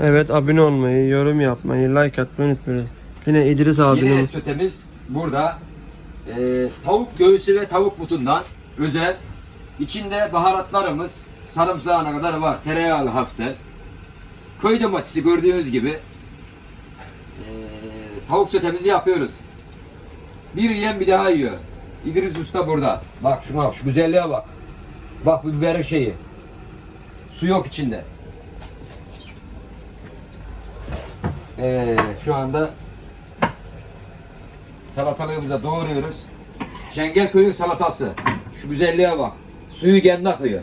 Evet abone olmayı, yorum yapmayı, like atmayı unutmayın. Yine İdris Yine abinin et sötemiz burada. Ee, tavuk göğsü ve tavuk butundan özel. İçinde baharatlarımız sarımsağına kadar var. Tereyağlı hafiften. Köy domatesi gördüğünüz gibi ee, tavuk sötemizi yapıyoruz. Bir yiyen bir daha yiyor. İdris Usta burada. Bak şuna şu güzelliğe bak. Bak bu biberin şeyi. Su yok içinde. Evet şu anda salatalığımızı doğruyoruz. Çengelköy'ün salatası. Şu güzelliğe bak. Suyu kendi akıyor.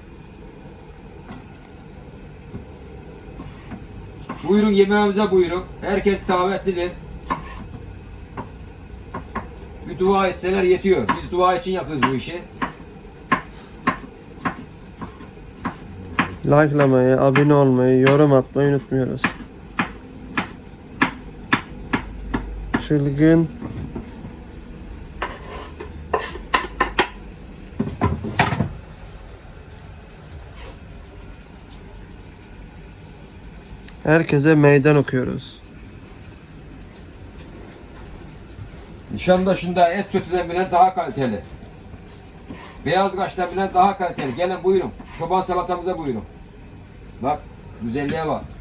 Buyurun yemeğimize buyurun. Herkes davetlidir. Bir dua etseler yetiyor. Biz dua için yapıyoruz bu işi. likelamayı, abone olmayı, yorum atmayı unutmuyoruz. Çılgın Herkese meydan okuyoruz. Nişantaşı'nda et sütüden bile daha kaliteli. Beyaz kaştan bile daha kaliteli. Gelin buyurun. Çoban salatamıza buyurun. Bak güzelliğe bak.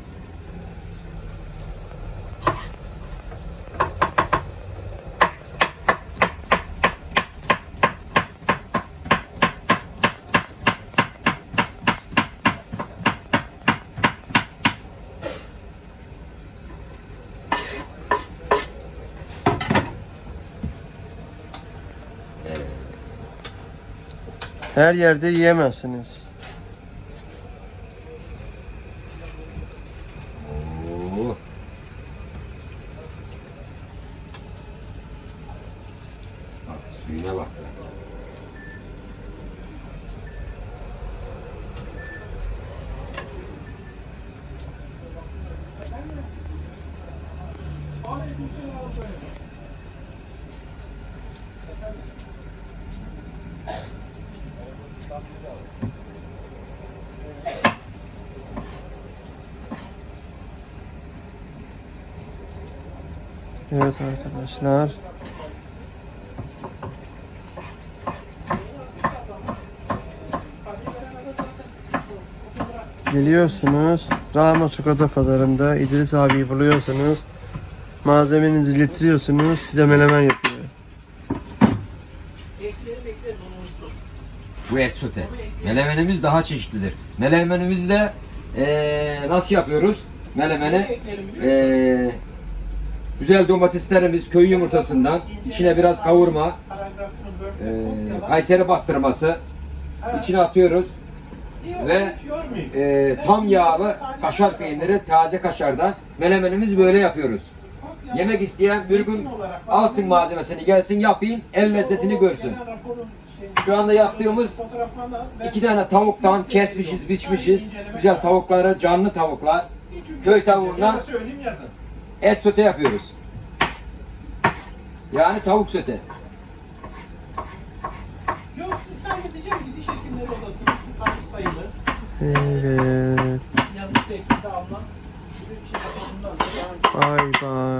Her yerde yiyemezsiniz. Oo. Bak suyuna bak. Evet arkadaşlar. Geliyorsunuz. Rahma Çikolata Pazarı'nda İdris abiyi buluyorsunuz. Malzemenizi getiriyorsunuz. Size menemen yapıyor. Bu et sote. Melemenimiz daha çeşitlidir. Melemenimizi de eee, nasıl yapıyoruz? Melemeni eee, güzel domateslerimiz köy yumurtasından içine biraz kavurma eee, Kayseri bastırması içine atıyoruz ve eee, tam yağlı kaşar peyniri taze kaşardan melemenimiz böyle yapıyoruz. Yemek isteyen bir gün alsın malzemesini gelsin yapayım el lezzetini görsün. Şu anda yaptığımız iki tane tavuktan kesmişiz, biçmişiz. Güzel tavukları, canlı tavuklar. Köy tavuğundan. Et sote yapıyoruz. Yani tavuk sote. Yok gidiş sayılı. Evet. Yazı. Bir şey. Bay bay.